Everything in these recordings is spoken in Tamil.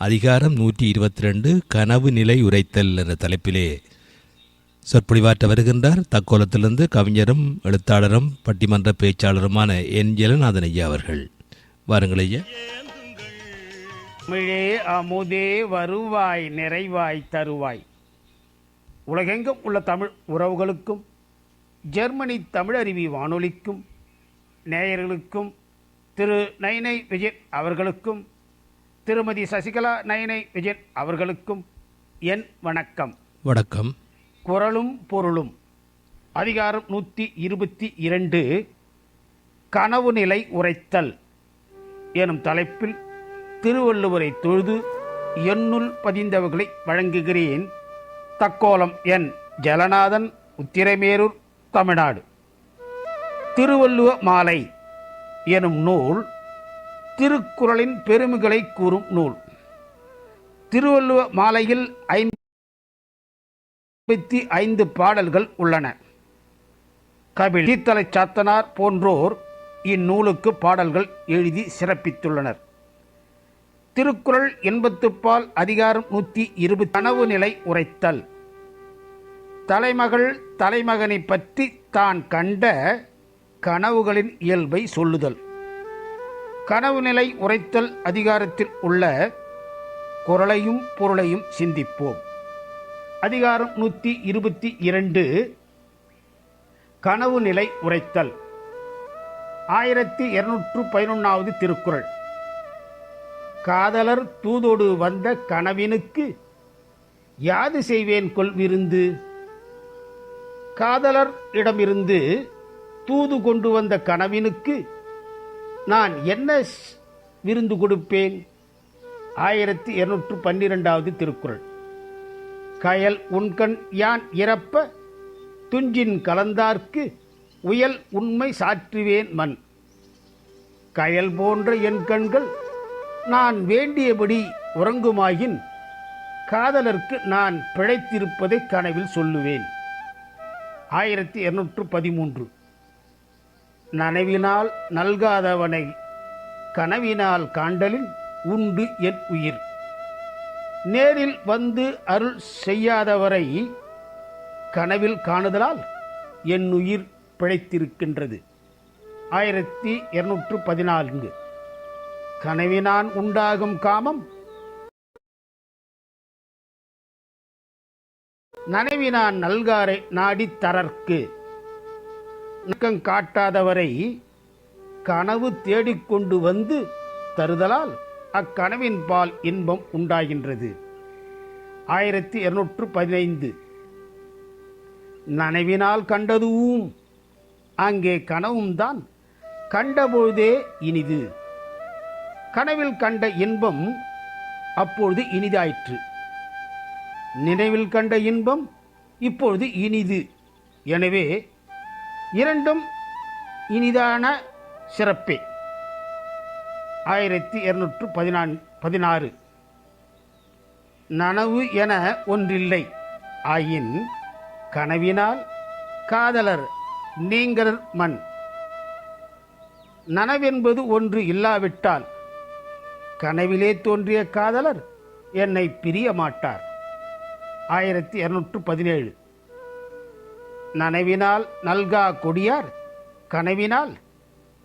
அதிகாரம் நூற்றி இருபத்தி ரெண்டு கனவு நிலை உரைத்தல் என்ற தலைப்பிலே சொற்பொழிவாற்ற வருகின்றார். தக்கோலத்திலிருந்து கவிஞரும் எழுத்தாளரும் பட்டிமன்ற பேச்சாளருமான என். ஜெலநாதன் ஐயா அவர்கள். வாருங்கள் ஐயா. தமிழே அமுதே வருவாய் நிறைவாய் தருவாய். உலகெங்கும் உள்ள தமிழ் உறவுகளுக்கும் ஜெர்மனி தமிழருவி வானொலிக்கும் நேயர்களுக்கும் திரு நைனை விஜய் அவர்களுக்கும் திருமதி சசிகலா நைனை விஜயன் அவர்களுக்கும் என் வணக்கம். வணக்கம். குரலும் பொருளும். அதிகாரம் நூற்றி இருபத்தி இரண்டு. கனவு நிலை உரைத்தல் எனும் தலைப்பில் திருவள்ளுவரை தொழுது எண்ணுள் பதிந்தவர்களை வழங்குகிறேன். தக்கோலம் என் ஜலநாதன் உத்திரமேரூர் தமிழ்நாடு. திருவள்ளுவ மாலை எனும் நூல் திருக்குறளின் பெருமைகளை கூறும் நூல். திருவள்ளுவ மாலையில் ஐம்பத்தி ஐந்து பாடல்கள் உள்ளன. கபில் தீத்தலை சாத்தனார் போன்றோர் இந்நூலுக்கு பாடல்கள் எழுதி சிறப்பித்துள்ளனர். திருக்குறள் எண்பத்துப்பால் அதிகாரம் நூற்றி இருபது கனவு நிலை உரைத்தல். தலைமகள் தலைமகனை பற்றி தான் கண்ட கனவுகளின் இயல்பை சொல்லுதல். கனவு நிலை உரைத்தல் அதிகாரத்தில் உள்ள குரலையும் பொருளையும் சிந்திப்போம். அதிகாரம் நூற்றி இருபத்தி இரண்டு. கனவு நிலை உரைத்தல். ஆயிரத்தி இருநூற்று பதினொன்றாவது திருக்குறள். காதலர் தூதோடு வந்த கனவினுக்கு யாது செய்வேன் கொள் விருந்து? காதலர் இடமிருந்து தூது கொண்டு வந்த கனவினுக்கு நான் என்ன விருந்து கொடுப்பேன்? ஆயிரத்தி இருநூற்று பன்னிரெண்டாவது திருக்குறள். கயல் உண்கண் யான் இறப்ப? துஞ்சின் கலந்தார்க்கு உயல் உண்மை சாற்றுவேன் மண். கயல் போன்ற என் கண்கள் நான் வேண்டியபடி உறங்குமாயின் காதலர்க்கு நான் பிழைத்திருப்பதை கனவில் சொல்லுவேன். ஆயிரத்தி இருநூற்று பதிமூன்று. நனவினால் நல்காதவனை கனவினால் காண்டலின் உண்டு என் உயிர். நேரில் வந்து அருள் செய்யாதவரை கனவில் காணுதலால் என் உயிர் பிழைத்திருக்கின்றது. ஆயிரத்தி இருநூற்று பதினான்கு. கனவினான் உண்டாகும் காமம். நனவினான் நல்காரை நாடித் தரற்கு. நக்கம் காட்டாதவரை கனவு தேடிக்கொண்டு வந்து தருதலால் அக்கனவின் பால் இன்பம் உண்டாகின்றது. ஆயிரத்தி இருநூற்று பதினைந்து. நனவினால் கண்டதுவும் அங்கே கனவும் தான் கண்டபொழுதே இனிது. கனவில் கண்ட இன்பம் அப்பொழுது இனிதாயிற்று. நினைவில் கண்ட இன்பம் இப்பொழுது இனிது. எனவே இரண்டும் இனிதான சிறப்பே. ஆயிரத்தி இருநூற்று பதினான் பதினாறு. நனவு என ஒன்றில்லை. ஆயின் கனவினால் காதலர் நீங்கர் மண். நனவென்பது ஒன்று இல்லாவிட்டால் கனவிலே தோன்றிய காதலர் என்னை பிரிய மாட்டார். ஆயிரத்தி இருநூற்று பதினேழு. நனவினால் நல்கா கொடியார் கனவினால்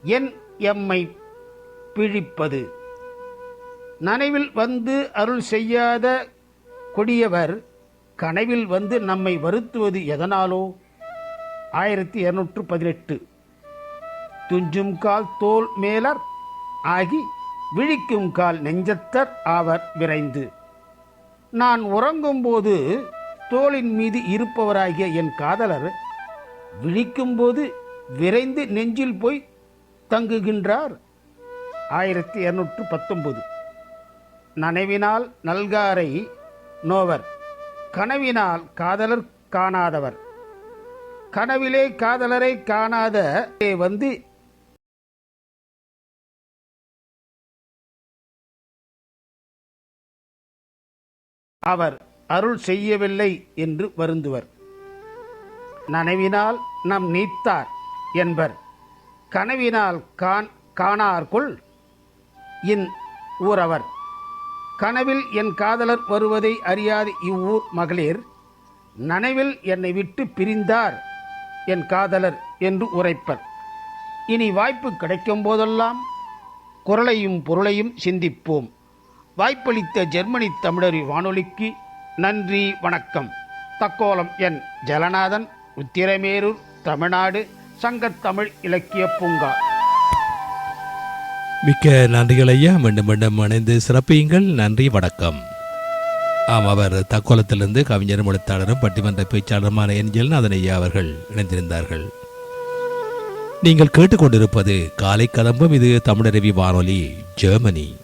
என் எம்மை பிழிப்பது. நனவில் வந்து அருள் செய்யாத கொடியவர் கனவில் வந்து நம்மை வருத்துவது எதனாலோ? ஆயிரத்தி இருநூற்று பதினெட்டு. துஞ்சும் கால் தோல் மேலர் ஆகி விழிக்கும் கால் நெஞ்சத்தர் ஆவர் விரைந்து. நான் உறங்கும்போது தோளின் மீது இருப்பவராகிய என் காதலர் விழிக்கும்போது விரைந்து நெஞ்சில் போய் தங்குகின்றார். ஆயிரத்தி இருநூற்று பத்தொன்பது நனவினால் நல்காரை நோவர் கனவினால் காதலர் காணாதவர். கனவிலே காதலரை காணாத வந்து அவர் அருள் செய்யவில்லை என்று வருந்துவர். நனவினால் நம் நீத்தார் என்பர். கனவினால் காண் காணார்குள் இன் ஊரவர். கனவில் என் காதலர் வருவதை அறியாது இவ்வூர் மகளிர். நனவில் என்னை விட்டு பிரிந்தார் என் காதலர் என்று உரைப்பர். இனி வாய்ப்பு கிடைக்கும் போதெல்லாம் குரலையும் பொருளையும் சிந்திப்போம். வாய்ப்பளித்த ஜெர்மனி தமிழறி வானொலிக்கு நன்றி வணக்கம். தக்கோலம் என் ஜலநாதன். உத்திரமேரூர் தமிழ்நாடு சங்கத்தமிழ் இலக்கிய பூங்கா. மிக்க நன்றிகள் ஐயா. மீண்டும் மீண்டும் இணைந்து சிறப்பியுங்கள். நன்றி வணக்கம். ஆம் அவர் தக்கோலத்திலிருந்து கவிஞரும் எழுத்தாளரும் பட்டிமன்ற பேச்சாளருமான என்ஜல் அதன் ஐயா அவர்கள் இணைந்திருந்தார்கள். நீங்கள் கேட்டுக்கொண்டிருப்பது காலை கதம்பும் இது தமிழருவி வானொலி ஜெர்மனி.